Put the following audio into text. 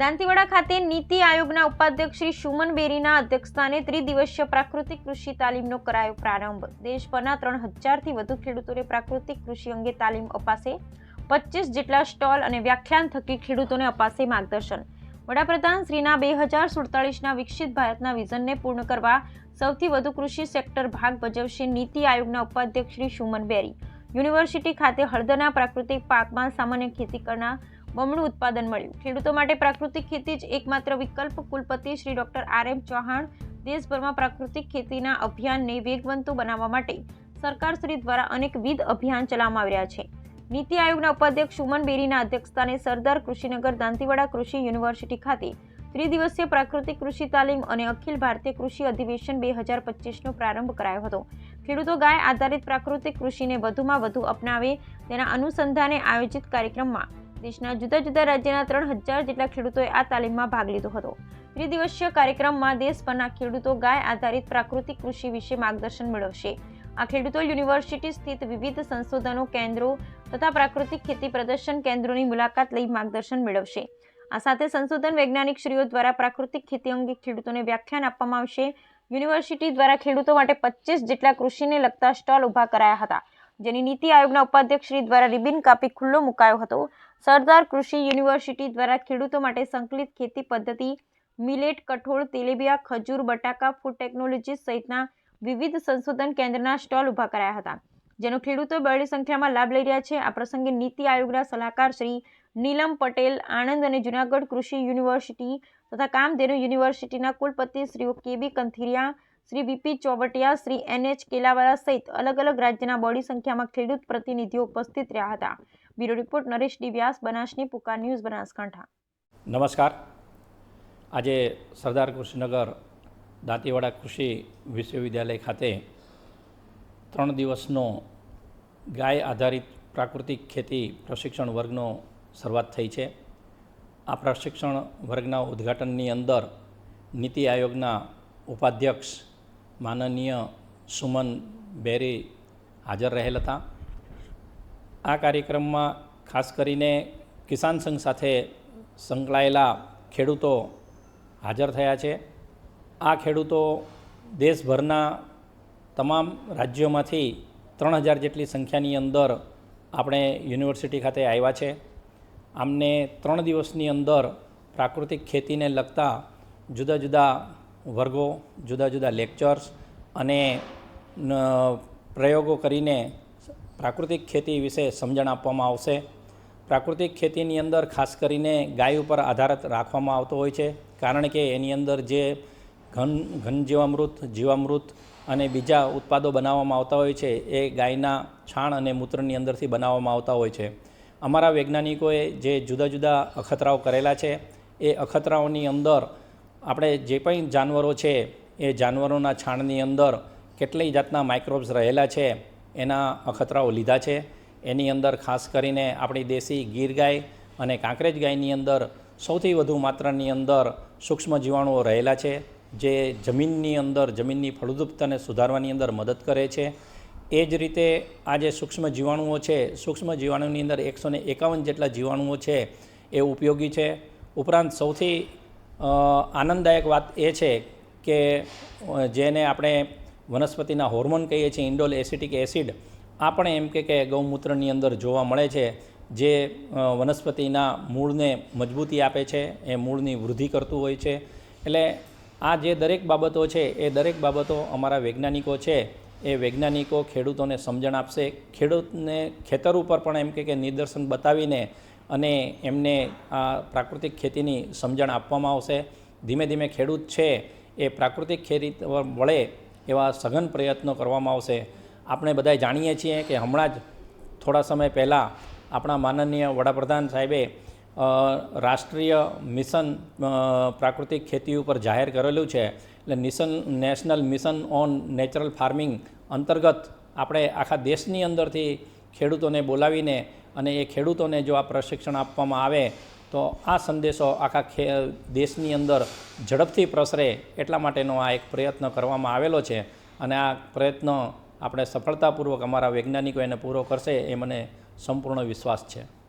દાંતીવાડા ખાતે નીતિ આયોગના ઉપાધ્યક્ષ શ્રી સુમન બેરીના અધ્યક્ષસ્થાને ત્રિદિવસીય પ્રાકૃતિક કૃષિ તાલીમનો કરાયો પ્રારંભ. દેશભરના ત્રણ હજારથી વધુ ખેડૂતોને પ્રાકૃતિક કૃષિ અંગે તાલીમ અપાશે. પચીસ જેટલા સ્ટોલ અને વ્યાખ્યાન થકી ખેડૂતોને અપાશે માર્ગદર્શન. વડાપ્રધાન શ્રીના બે હજાર સુડતાલીસના વિકસિત ભારતના વિઝનને પૂર્ણ કરવા સૌથી વધુ કૃષિ સેક્ટર ભાગ ભજવશે નીતિ આયોગના ઉપાધ્યક્ષ શ્રી સુમન બેરી. યુનિવર્સિટી ખાતે હળદરના પ્રાકૃતિક પાકમાં સામાન્ય ખેતી કરનાર બમણું ઉત્પાદન મળ્યું. ખેડૂતો માટે પ્રાકૃતિક ખેતી જ એકમાત્ર વિકલ્પ, કુલપતિ Shri doctor R M Chauhan દેશભરમાં પ્રાકૃતિક ખેતીના અભિયાનને વેગવંતુ બનાવવા માટે સરકાર શ્રી દ્વારા અનેકવિધ અભિયાન ચલાવવામાં આવી રહ્યા છે. નીતિ આયોગના ઉપાધ્યક્ષ સુમન બેરીના અધ્યક્ષસ્થાને સરદાર કૃષિનગર દાંતીવાડા કૃષિ યુનિવર્સિટી ખાતે ત્રિદિવસીય પ્રાકૃતિક કૃષિ તાલીમ અને અખિલ ભારતીય કૃષિ અધિવેશન બે હજાર પચીસનો પ્રારંભ કરાયો હતો. ખેડૂતો ગાય આધારિત પ્રાકૃતિક કૃષિને વધુમાં વધુ અપનાવે તેના અનુસંધાને આયોજિત કાર્યક્રમમાં દેશના જુદા જુદા રાજ્યના ત્રણ હજાર જેટલા ખેડૂતોએ આ તાલીમમાં ભાગ લીધો હતો. ત્રિદિવસીય કાર્યક્રમમાં દેશભરના ખેડૂતો ગાય આધારિત પ્રાકૃતિક કૃષિ વિશે માર્ગદર્શન મેળવશે. આ ખેડૂતો યુનિવર્સિટી સ્થિત વિવિધ સંશોધનો કેન્દ્રો તથા પ્રાકૃતિક ખેતી પ્રદર્શન કેન્દ્રોની મુલાકાત લઈ માર્ગદર્શન મેળવશે. આ સાથે સંશોધન વૈજ્ઞાનિક શ્રીઓ દ્વારા પ્રાકૃતિક ખેતી અંગે ખેડૂતોને વ્યાખ્યાન આપવામાં આવશે. યુનિવર્સિટી દ્વારા ખેડૂતો માટે પચીસ જેટલા કૃષિને લગતા સ્ટોલ ઊભા કરાયા હતા. જેની નીતિ આયોગના ઉપાધ્યક્ષ શ્રી દ્વારા રિબિન કાપી ખુલ્લો મુકાયો હતો. સરદાર કૃષિ યુનિવર્સિટી દ્વારા ખેડૂતો માટે સંકલિત ખેતી પદ્ધતિ, મિલેટ, કઠોળ, તેલીબિયા, ખજૂર, બટાકા, ફૂડ ટેકનોલોજી સહિતના વિવિધ સંશોધન કેન્દ્રના સ્ટોલ ઊભા કરાયા હતા, જેનો ખેડૂતો બહોળી સંખ્યામાં લાભ લઈ રહ્યા છે. આ પ્રસંગે નીતિ આયોગના સલાહકાર શ્રી નીલમ પટેલ, આણંદ અને જુનાગઢ કૃષિ યુનિવર્સિટી તથા કામધેનુ યુનિવર્સિટીના કુલપતિ શ્રીઓ K B Kanthiriya Shri V P Chovatiya, Shri N H Kelawala સહિત અલગ અલગ રાજ્યના બોડી સંખ્યામાં ખેડૂત પ્રતિનિધિઓ ઉપસ્થિત રહ્યા હતા. Bureau report, Naresh D Vyas બનાસની પુકાર news, Banaskantha. નમસ્કાર. આજે સરદાર કૃષિનગર દાંતીવાડા કૃષિ વિશ્વવિદ્યાલય ખાતે ત્રણ દિવસનો ગાય આધારિત પ્રાકૃતિક ખેતી પ્રશિક્ષણ વર્ગનો શરૂઆત થઈ છે. આ પ્રશિક્ષણ વર્ગના ઉદ્ઘાટનની અંદર નીતિ આયોગના ઉપાધ્યક્ષ માનનીય સુમન બેરી હાજર રહેલ હતા આ કાર્યક્રમમાં ખાસ કરીને કિસાન સંઘ સાથે સંકળાયેલા ખેડૂતો હાજર થયા છે. આ ખેડૂતો દેશભરના તમામ રાજ્યોમાંથી ત્રણ હજાર જેટલી સંખ્યાની અંદર આપણે યુનિવર્સિટી ખાતે આવ્યા છે. આમને ત્રણ દિવસની અંદર પ્રાકૃતિક ખેતીને લગતા જુદા જુદા વર્ગો, જુદા જુદા લેક્ચર્સ અને પ્રયોગો કરીને પ્રાકૃતિક ખેતી વિશે સમજણ આપવામાં આવશે. પ્રાકૃતિક ખેતીની અંદર ખાસ કરીને ગાય ઉપર આધાર રાખવામાં આવતો હોય છે, કારણ કે એની અંદર જે ઘન ઘન જીવામૃત જીવામૃત અને બીજા ઉત્પાદો બનાવવામાં આવતા હોય છે, એ ગાયના છાણ અને મૂત્રની અંદરથી બનાવવામાં આવતા હોય છે. અમારા વૈજ્ઞાનિકોએ જે જુદા જુદા અખતરાઓ કરેલા છે, એ અખતરાઓની અંદર આપણે જે પણ જાનવરો છે, એ જાનવરોના છાણની અંદર કેટલી જાતના માઇક્રોબ્સ રહેલા છે, એના અખતરાઓ લીધા છે. એની અંદર ખાસ કરીને આપણી દેશી ગીર ગાય અને કાંકરેજ ગાયની અંદર સૌથી વધુ માત્રાની અંદર સૂક્ષ્મ જીવાણુઓ રહેલા છે, જે જમીનની અંદર, જમીનની ફળદ્રુપતાને સુધારવાની અંદર મદદ કરે છે. એ જ રીતે આ જે સૂક્ષ્મ જીવાણુઓ છે, સૂક્ષ્મ જીવાણુની અંદર એકસો એકાવન જેટલા જીવાણુઓ છે, એ ઉપયોગી છે. ઉપરાંત સૌથી આનંદદાયક વાત એ છે કે જેને આપણે વનસ્પતિના હોર્મોન કહીએ છીએ, ઇન્ડોલ એસિટિક એસિડ આ પણ એમ કે ગૌમૂત્રની અંદર જોવા મળે છે, જે વનસ્પતિના મૂળને મજબૂતી આપે છે, એ મૂળની વૃદ્ધિ કરતું હોય છે. એટલે આ જે દરેક બાબતો છે, એ દરેક બાબતો અમારા વૈજ્ઞાનિકો છે, એ વૈજ્ઞાનિકો ખેડૂતોને સમજણ આપશે. ખેડૂતને ખેતર ઉપર પણ એમ કે નિદર્શન બતાવીને અને એમને આ પ્રાકૃતિક ખેતીની સમજણ આપવામાં આવશે. ધીમે ધીમે ખેડૂત છે એ પ્રાકૃતિક ખેતી વળે એવા સઘન પ્રયત્નો કરવામાં આવશે. આપણે બધા જાણીએ છીએ કે હમણાં જ થોડા સમય પહેલાં આપણા માનનીય વડાપ્રધાન સાહેબે રાષ્ટ્રીય મિશન પ્રાકૃતિક ખેતી ઉપર જાહેર કરેલું છે. એટલે mission national mission on natural farming અંતર્ગત આપણે આખા દેશની અંદરથી ખેડૂતોને બોલાવીને અને એ ખેડૂતોને જો આ પ્રશિક્ષણ આપવામાં આવે, તો આ સંદેશો આખા ખે, દેશની અંદર ઝડપથી પ્રસરે એટલા માટેનો આ એક પ્રયત્ન કરવામાં આવેલો છે. અને આ પ્રયત્ન આપણે સફળતાપૂર્વક અમારા વૈજ્ઞાનિકો એને પૂરો કરશે એ મને સંપૂર્ણ વિશ્વાસ છે.